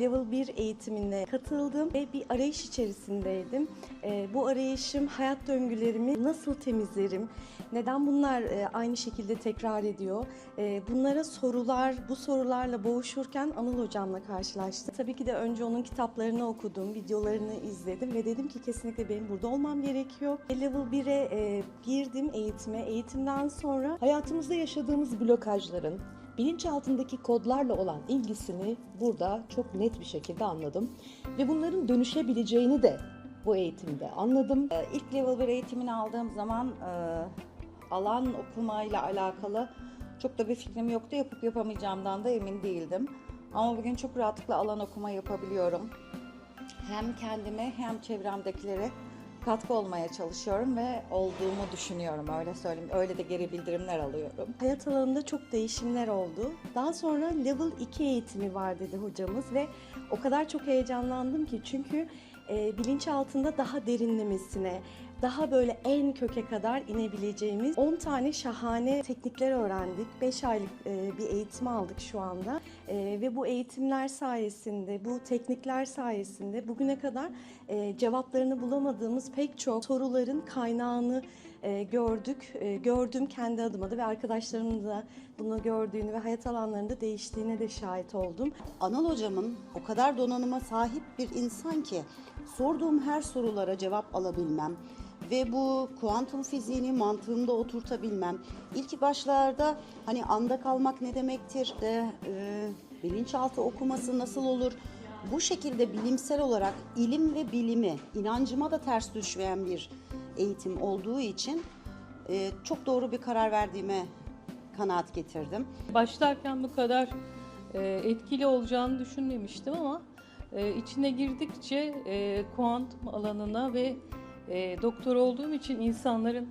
Level 1 eğitimine katıldım ve bir arayış içerisindeydim. Ee, bu arayışım hayat döngülerimi nasıl temizlerim, neden bunlar e, aynı şekilde tekrar ediyor? Ee, bunlara sorular, bu sorularla boğuşurken Anıl hocamla karşılaştım. Tabii ki de önce onun kitaplarını okudum, videolarını izledim ve dedim ki kesinlikle benim burada olmam gerekiyor. Level 1'e e, girdim eğitime. Eğitimden sonra Hayatımızda yaşadığımız blokajların bilinçaltındaki kodlarla olan ilgisini burada çok net bir şekilde anladım. Ve bunların dönüşebileceğini de bu eğitimde anladım. Ee, İlk level 1 eğitimini aldığım zaman e, alan okumayla alakalı çok da bir fikrim yoktu. Yapıp yapamayacağımdan da emin değildim. Ama bugün çok rahatlıkla alan okuma yapabiliyorum. Hem kendime hem çevremdekilere katkı olmaya çalışıyorum ve olduğumu düşünüyorum öyle söyleyeyim. Öyle de geri bildirimler alıyorum. hayat alanında çok değişimler oldu. Daha sonra Level 2 eğitimi var dedi hocamız ve o kadar çok heyecanlandım ki çünkü e, bilinç altında daha derinlemesine, daha böyle en köke kadar inebileceğimiz 10 tane şahane teknikler öğrendik. 5 aylık e, bir eğitim aldık şu anda E, ve bu eğitimler sayesinde, bu teknikler sayesinde bugüne kadar e, cevaplarını bulamadığımız pek çok soruların kaynağını e, gördük. E, gördüm kendi adıma da ve arkadaşlarımın da bunu gördüğünü ve hayat alanlarında değiştiğine de şahit oldum. Anıl hocamın o kadar donanıma sahip bir insan ki sorduğum her sorulara cevap alabilmem ve bu kuantum fiziğini mantığımda oturtabilmem. İlk başlarda hani anda kalmak ne demektir, de, e, bilinçaltı okuması nasıl olur? Bu şekilde bilimsel olarak ilim ve bilimi inancıma da ters düşmeyen bir eğitim olduğu için e, çok doğru bir karar verdiğime kanaat getirdim. Başlarken bu kadar e, etkili olacağını düşünmemiştim ama e, içine girdikçe e, kuantum alanına ve e, doktor olduğum için insanların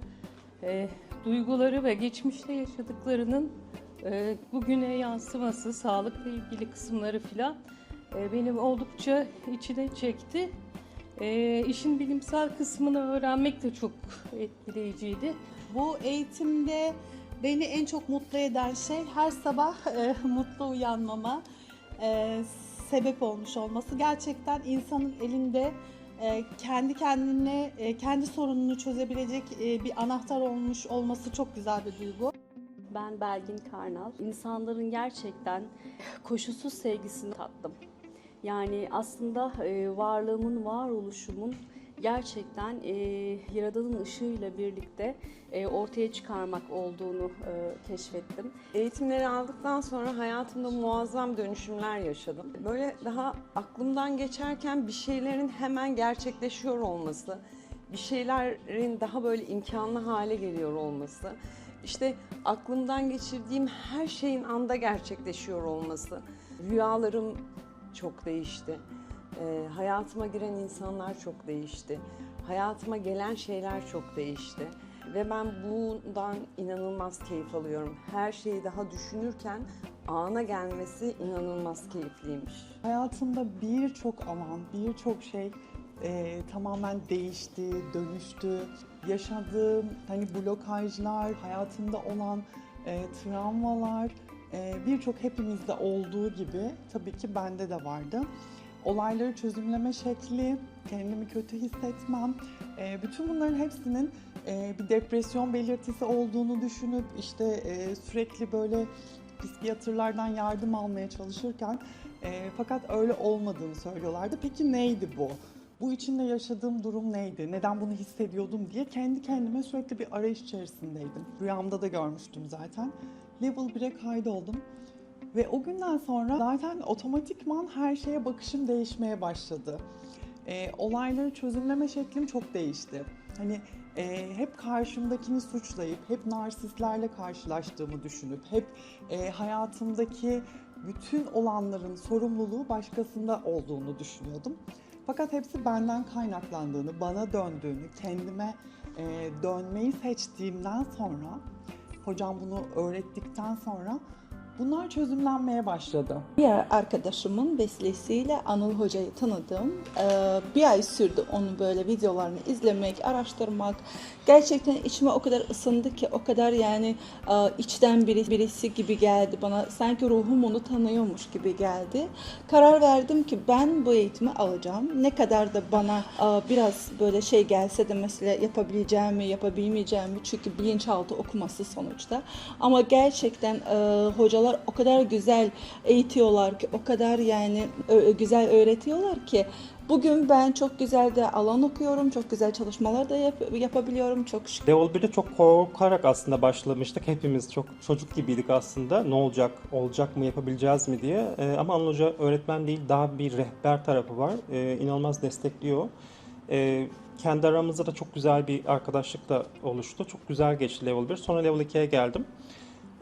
e, duyguları ve geçmişte yaşadıklarının e, bugüne yansıması, sağlıkla ilgili kısımları filan e, benim oldukça içine çekti. E, işin bilimsel kısmını öğrenmek de çok etkileyiciydi. Bu eğitimde beni en çok mutlu eden şey her sabah e, mutlu uyanmama e, sebep olmuş olması. Gerçekten insanın elinde e, kendi kendine, e, kendi sorununu çözebilecek e, bir anahtar olmuş olması çok güzel bir duygu. Ben Belgin Karnal. İnsanların gerçekten koşulsuz sevgisini tattım. Yani aslında varlığımın, varoluşumun gerçekten e, Yaradan'ın ışığıyla birlikte e, ortaya çıkarmak olduğunu e, keşfettim. Eğitimleri aldıktan sonra hayatımda muazzam dönüşümler yaşadım. Böyle daha aklımdan geçerken bir şeylerin hemen gerçekleşiyor olması, bir şeylerin daha böyle imkanlı hale geliyor olması, işte aklımdan geçirdiğim her şeyin anda gerçekleşiyor olması, rüyalarım çok değişti. Ee, hayatıma giren insanlar çok değişti. Hayatıma gelen şeyler çok değişti. Ve ben bundan inanılmaz keyif alıyorum. Her şeyi daha düşünürken ana gelmesi inanılmaz keyifliymiş. Hayatımda birçok alan, birçok şey e, tamamen değişti, dönüştü. Yaşadığım hani blokajlar, hayatımda olan e, travmalar, e, birçok hepimizde olduğu gibi tabii ki bende de vardı. Olayları çözümleme şekli, kendimi kötü hissetmem, e, bütün bunların hepsinin e, bir depresyon belirtisi olduğunu düşünüp işte e, sürekli böyle psikiyatrlardan yardım almaya çalışırken e, fakat öyle olmadığını söylüyorlardı. Peki neydi bu? Bu içinde yaşadığım durum neydi? Neden bunu hissediyordum diye kendi kendime sürekli bir arayış içerisindeydim. Rüyamda da görmüştüm zaten. Level 1'e kaydoldum. Ve o günden sonra zaten otomatikman her şeye bakışım değişmeye başladı. E, olayları çözümleme şeklim çok değişti. Hani e, hep karşımdakini suçlayıp, hep narsistlerle karşılaştığımı düşünüp, hep e, hayatımdaki bütün olanların sorumluluğu başkasında olduğunu düşünüyordum. Fakat hepsi benden kaynaklandığını, bana döndüğünü, kendime e, dönmeyi seçtiğimden sonra, hocam bunu öğrettikten sonra bunlar çözümlenmeye başladı. Diğer arkadaşımın vesilesiyle Anıl Hoca'yı tanıdım. Ee, bir ay sürdü onun böyle videolarını izlemek, araştırmak. Gerçekten içime o kadar ısındı ki, o kadar yani e, içten biri, birisi gibi geldi bana. Sanki ruhum onu tanıyormuş gibi geldi. Karar verdim ki ben bu eğitimi alacağım. Ne kadar da bana e, biraz böyle şey gelse de mesela yapabileceğimi, yapabilmeyeceğimi çünkü bilinçaltı okuması sonuçta. Ama gerçekten e, hocalar o kadar güzel eğitiyorlar ki, o kadar yani güzel öğretiyorlar ki bugün ben çok güzel de alan okuyorum, çok güzel çalışmalar da yap- yapabiliyorum çok şükür. Level 1'de çok korkarak aslında başlamıştık. Hepimiz çok çocuk gibiydik aslında. Ne olacak, olacak mı, yapabileceğiz mi diye. Ee, ama Anıl Hoca öğretmen değil, daha bir rehber tarafı var. Ee, inanılmaz destekliyor. Ee, kendi aramızda da çok güzel bir arkadaşlık da oluştu. Çok güzel geçti Level 1. Sonra Level 2'ye geldim.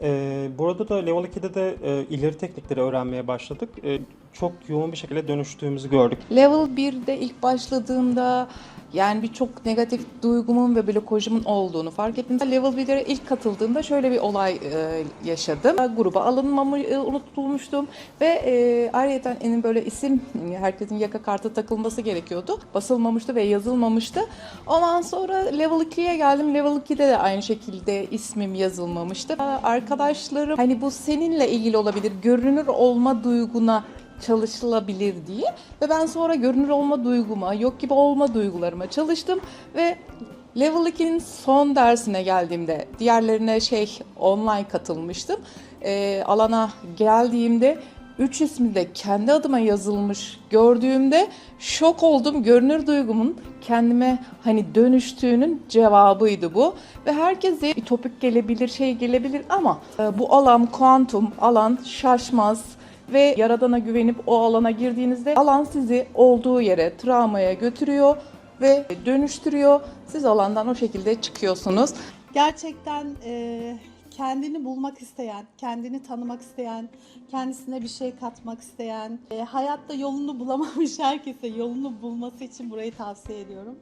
Ee, burada da Level 2'de de e, ileri teknikleri öğrenmeye başladık. Ee, çok yoğun bir şekilde dönüştüğümüzü gördük. Level 1'de ilk başladığımda yani birçok negatif duygumun ve blokojumun olduğunu fark ettim. Level 1'e ilk katıldığımda şöyle bir olay e, yaşadım. Gruba alınmamı e, unutulmuştum ve e, ayrıca en böyle isim herkesin yaka kartı takılması gerekiyordu. Basılmamıştı ve yazılmamıştı. Ondan sonra level 2'ye geldim. Level 2'de de aynı şekilde ismim yazılmamıştı. Arkadaşlarım hani bu seninle ilgili olabilir. Görünür olma duyguna çalışılabilir diye ve ben sonra görünür olma duyguma, yok gibi olma duygularıma çalıştım ve Level 2'nin son dersine geldiğimde, diğerlerine şey online katılmıştım. Ee, alana geldiğimde üç ismi de kendi adıma yazılmış gördüğümde şok oldum. Görünür duygumun kendime hani dönüştüğünün cevabıydı bu. Ve herkese topik gelebilir, şey gelebilir ama e, bu alan, kuantum alan şaşmaz, ve yaradana güvenip o alana girdiğinizde alan sizi olduğu yere, travmaya götürüyor ve dönüştürüyor. Siz alandan o şekilde çıkıyorsunuz. Gerçekten e, kendini bulmak isteyen, kendini tanımak isteyen, kendisine bir şey katmak isteyen, e, hayatta yolunu bulamamış herkese yolunu bulması için burayı tavsiye ediyorum.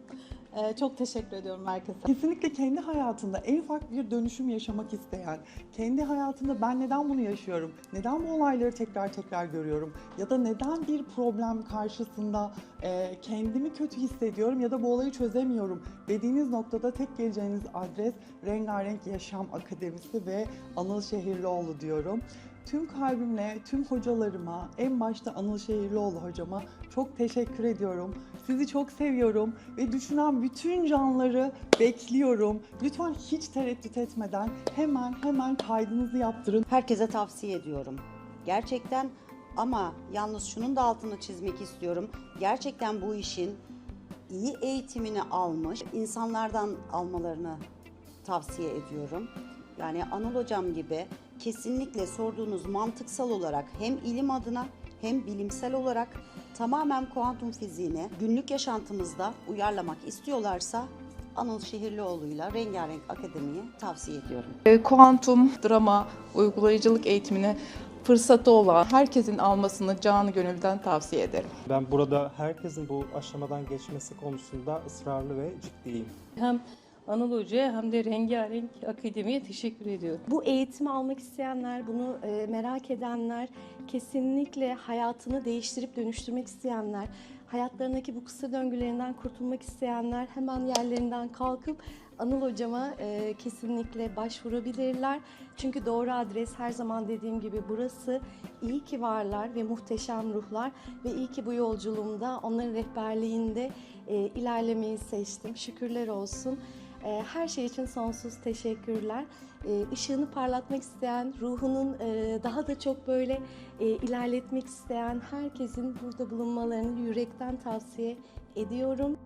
E, çok teşekkür ediyorum herkese. Kesinlikle kendi hayatında en ufak bir dönüşüm yaşamak isteyen, kendi hayatında ben neden bunu yaşıyorum, neden bu olayları tekrar tekrar görüyorum ya da neden bir problem karşısında e, kendimi kötü hissediyorum ya da bu olayı çözemiyorum dediğiniz noktada tek geleceğiniz adres Rengarenk Yaşam Akademisi ve Anıl Şehirlioğlu diyorum. Tüm kalbimle, tüm hocalarıma, en başta Anıl Şehirlioğlu hocama çok teşekkür ediyorum. Sizi çok seviyorum ve düşünen bütün canları bekliyorum. Lütfen hiç tereddüt etmeden hemen hemen kaydınızı yaptırın. Herkese tavsiye ediyorum. Gerçekten ama yalnız şunun da altını çizmek istiyorum. Gerçekten bu işin iyi eğitimini almış insanlardan almalarını tavsiye ediyorum. Yani Anıl Hocam gibi kesinlikle sorduğunuz mantıksal olarak hem ilim adına hem bilimsel olarak tamamen kuantum fiziğini günlük yaşantımızda uyarlamak istiyorlarsa Anıl Şehirlioğlu'yla Rengarenk Akademi'yi tavsiye ediyorum. E, Kuantum, drama, uygulayıcılık eğitimini fırsatı olan herkesin almasını canı gönülden tavsiye ederim. Ben burada herkesin bu aşamadan geçmesi konusunda ısrarlı ve ciddiyim. Hem Anıl Hoca'ya hem de Rengarenk Akademi'ye teşekkür ediyorum. Bu eğitimi almak isteyenler, bunu e, merak edenler, kesinlikle hayatını değiştirip dönüştürmek isteyenler, hayatlarındaki bu kısır döngülerinden kurtulmak isteyenler hemen yerlerinden kalkıp Anıl hocama e, kesinlikle başvurabilirler. Çünkü doğru adres her zaman dediğim gibi burası. İyi ki varlar ve muhteşem ruhlar ve iyi ki bu yolculuğumda onların rehberliğinde e, ilerlemeyi seçtim. Şükürler olsun. E, Her şey için sonsuz teşekkürler. E, Işığını parlatmak isteyen, ruhunun e, daha da çok böyle e, ilerletmek isteyen herkesin burada bulunmalarını yürekten tavsiye ediyorum.